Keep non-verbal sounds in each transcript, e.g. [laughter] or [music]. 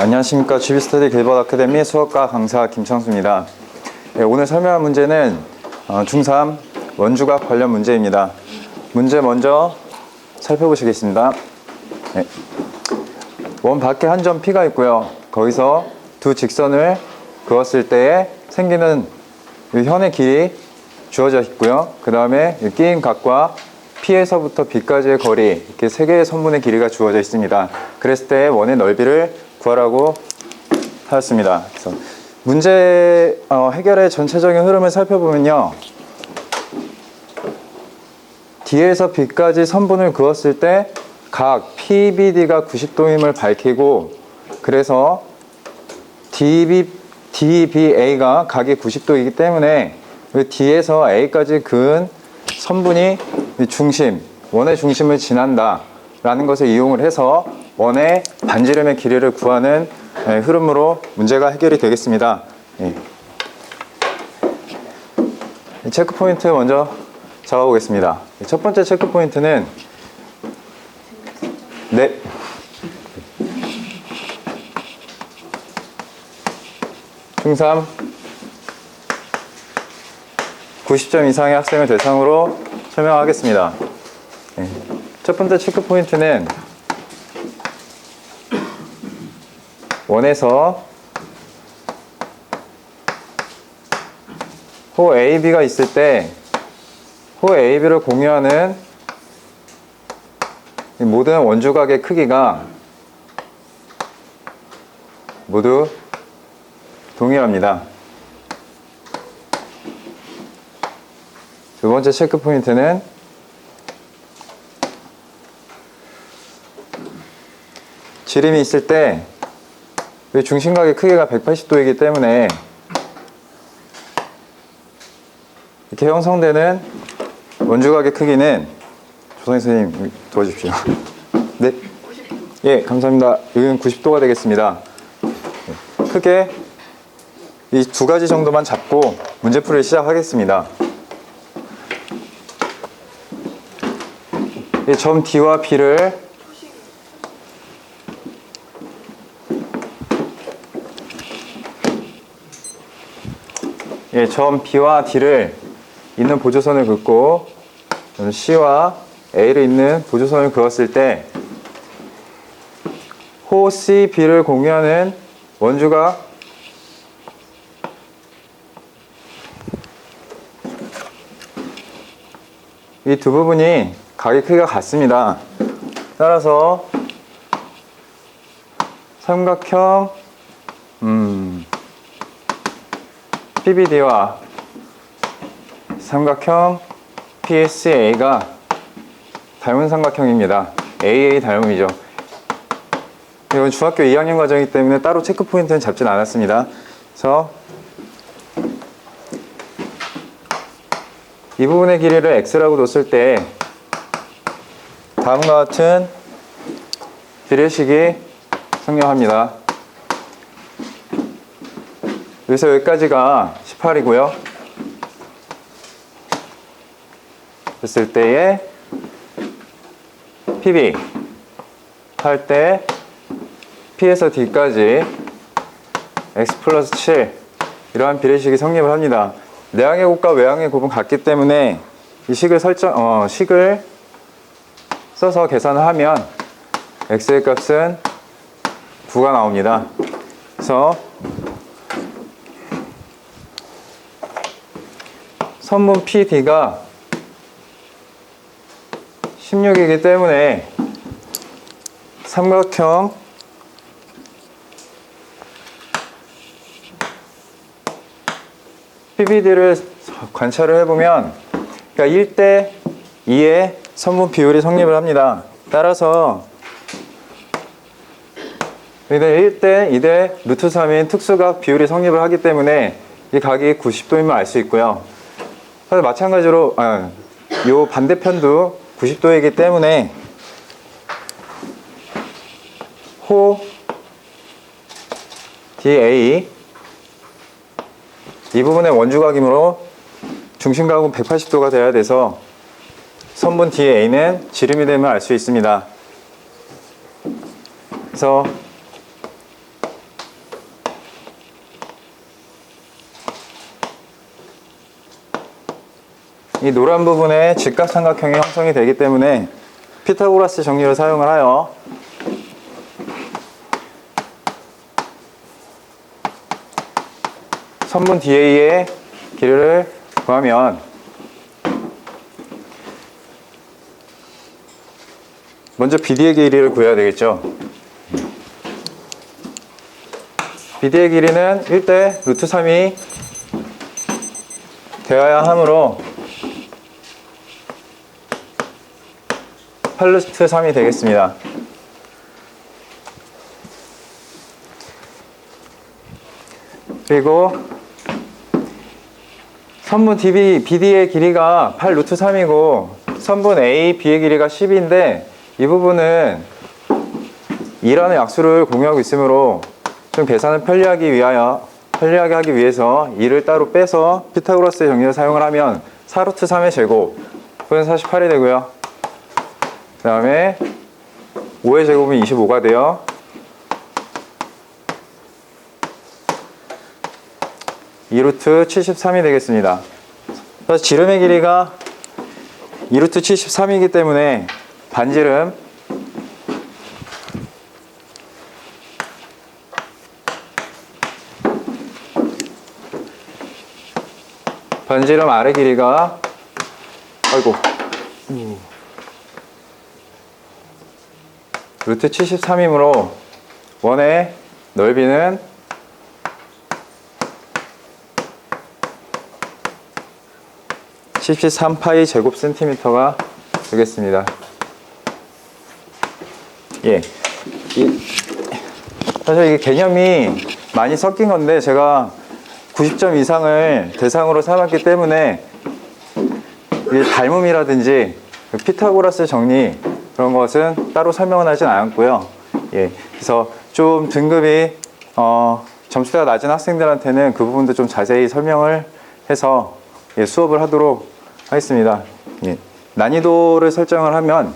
안녕하십니까. GB스터디 길버드 아카데미 수학과 강사 김창수입니다. 네, 오늘 설명할 문제는 어, 중3 원주각 관련 문제입니다. 문제 먼저 살펴보시겠습니다. 네. 원 밖에 한 점 P가 있고요. 거기서 두 직선을 그었을 때에 생기는 이 현의 길이 주어져 있고요. 그 다음에 끼인 각과 P에서부터 B까지의 거리, 이렇게 세 개의 선분의 길이가 주어져 있습니다. 그랬을 때 원의 넓이를 구하라고 하였습니다. 그래서 문제 어, 해결의 전체적인 흐름을 살펴보면요. D에서 B까지 선분을 그었을 때 각 PBD가 90도임을 밝히고 그래서 DB, DBA가 각이 90도이기 때문에 그 D에서 A까지 그은 선분이 이 중심, 원의 중심을 지난다 라는 것을 이용을 해서 원의 반지름의 길이를 구하는 예, 흐름으로 문제가 해결이 되겠습니다. 예. 이 체크 포인트 먼저 잡아보겠습니다. 첫 번째 체크 포인트는 네. 중3 90점 이상의 학생을 대상으로 설명하겠습니다. 네. 첫 번째 체크 포인트는 원에서 호 AB가 있을 때 호 AB를 공유하는 이 모든 원주각의 크기가 모두 동일합니다. 두 번째 체크 포인트는 지름이 있을 때이 중심각의 크기가 180도이기 때문에 이렇게 형성되는 원주각의 크기는 조성희 선생님 도와주십시오. [laughs] 네. 예, 감사합니다. 여기는 90도가 되겠습니다. 네, 크게 이 두 가지 정도만 잡고 문제풀이를 시작하겠습니다. 이점 D와 B를 예, 점 B와 D를 있는 보조선을 긋고 C와 A를 있는 보조선을 그었을 때 호 C, B를 공유하는 원주가 이 두 부분이 각의 크기가 같습니다. 따라서 삼각형 음, PBD와 삼각형 PSA가 닮은 삼각형입니다. AA 닮음이죠. 이건 중학교 2학년 과정이기 때문에 따로 체크 포인트는 잡진 않았습니다. 그래서 이 부분의 길이를 x라고 뒀을 때 다음과 같은 비례식이 성립합니다. 여기서 여기까지가 18이고요. 됐을 때에 PB 할 때 P에서 D까지 X 플러스 7 이러한 비례식이 성립을 합니다. 내항의 곱과 외항의 곱은 같기 때문에 이 식을 설정 어, 식을 써서 계산을 하면 x의 값은 9가 나옵니다. 그래서 선분 PD가 16이기 때문에 삼각형 PBD를 관찰을 해보면 그러니까 1대 2의 선분 비율이 성립을 합니다. 따라서 여기는 1대 2대 루트 3인 특수각 비율이 성립을 하기 때문에 이 각이 90도임을 알수 있고요. 사실 마찬가지로 아, 요 반대편도 90도이기 때문에 호 DA 이 부분의 원주각이므로 중심각은 180도가 돼야 돼서 선분 DA는 지름이 되면 알 수 있습니다. 그래서 이 노란 부분에 직각삼각형이 형성이 되기 때문에 피타고라스 정리를 사용을 하여 선분 DA의 길이를 구하면 먼저 BD의 길이를 구해야 되겠죠. BD의 길이는 1대 루트 3이 되어야 하므로 8루트 3이 되겠습니다. 그리고 선분 DB, BD의 길이가 8 루트 3이고 선분 A, B의 길이가 10인데 이 부분은 2라는 약수를 공유하고 있으므로 좀 계산을 편리하기 위하여 편리하게 하기 위해서 2를 따로 빼서 피타고라스의 정리를 사용을 하면 4루트 3의 제곱은 48이 되고요. 그 다음에 5의 제곱은 25가 돼요. 이루트 73이 되겠습니다. 그래서 지름의 길이가 2루트 73이기 때문에 반지름 반지름 아래 길이가 아이고 루트 73이므로 원의 넓이는 73파이 제곱 센티미터가 되겠습니다. 예. 이, 사실 이게 개념이 많이 섞인 건데 제가 90점 이상을 대상으로 삼았기 때문에 이 닮음이라든지 그 피타고라스 정리 그런 것은 따로 설명은 하진 않았고요. 예. 그래서 좀 등급이 어, 점수가 낮은 학생들한테는 그 부분도 좀 자세히 설명을 해서 예, 수업을 하도록 하겠습니다. 예. 난이도를 설정을 하면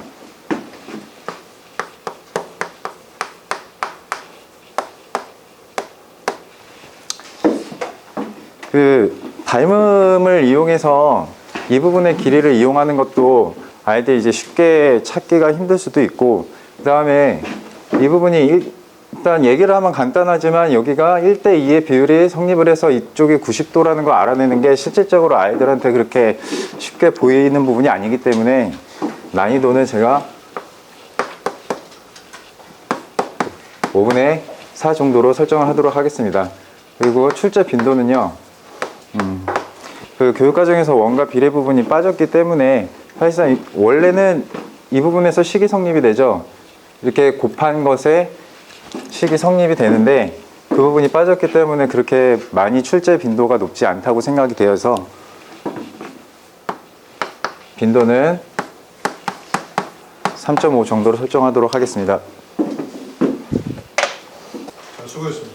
그 닮음을 이용해서 이 부분의 길이를 이용하는 것도 아이들이 이제 쉽게 찾기가 힘들 수도 있고 그 다음에 이 부분이 일- 일단 얘기를 하면 간단하지만 여기가 1대 2의 비율이 성립을 해서 이쪽이 90도라는 걸 알아내는 게 실질적으로 아이들한테 그렇게 쉽게 보이는 부분이 아니기 때문에 난이도는 제가 5분의 4 정도로 설정을 하도록 하겠습니다. 그리고 출제 빈도는요. 음, 그 교육과정에서 원과 비례 부분이 빠졌기 때문에 사실상 이- 원래는 이 부분에서 식이 성립이 되죠. 이렇게 곱한 것에 식이 성립이 되는데 그 부분이 빠졌기 때문에 그렇게 많이 출제 빈도가 높지 않다고 생각이 되어서 빈도는 3.5 정도로 설정하도록 하겠습니다. 자, 수고했습니다.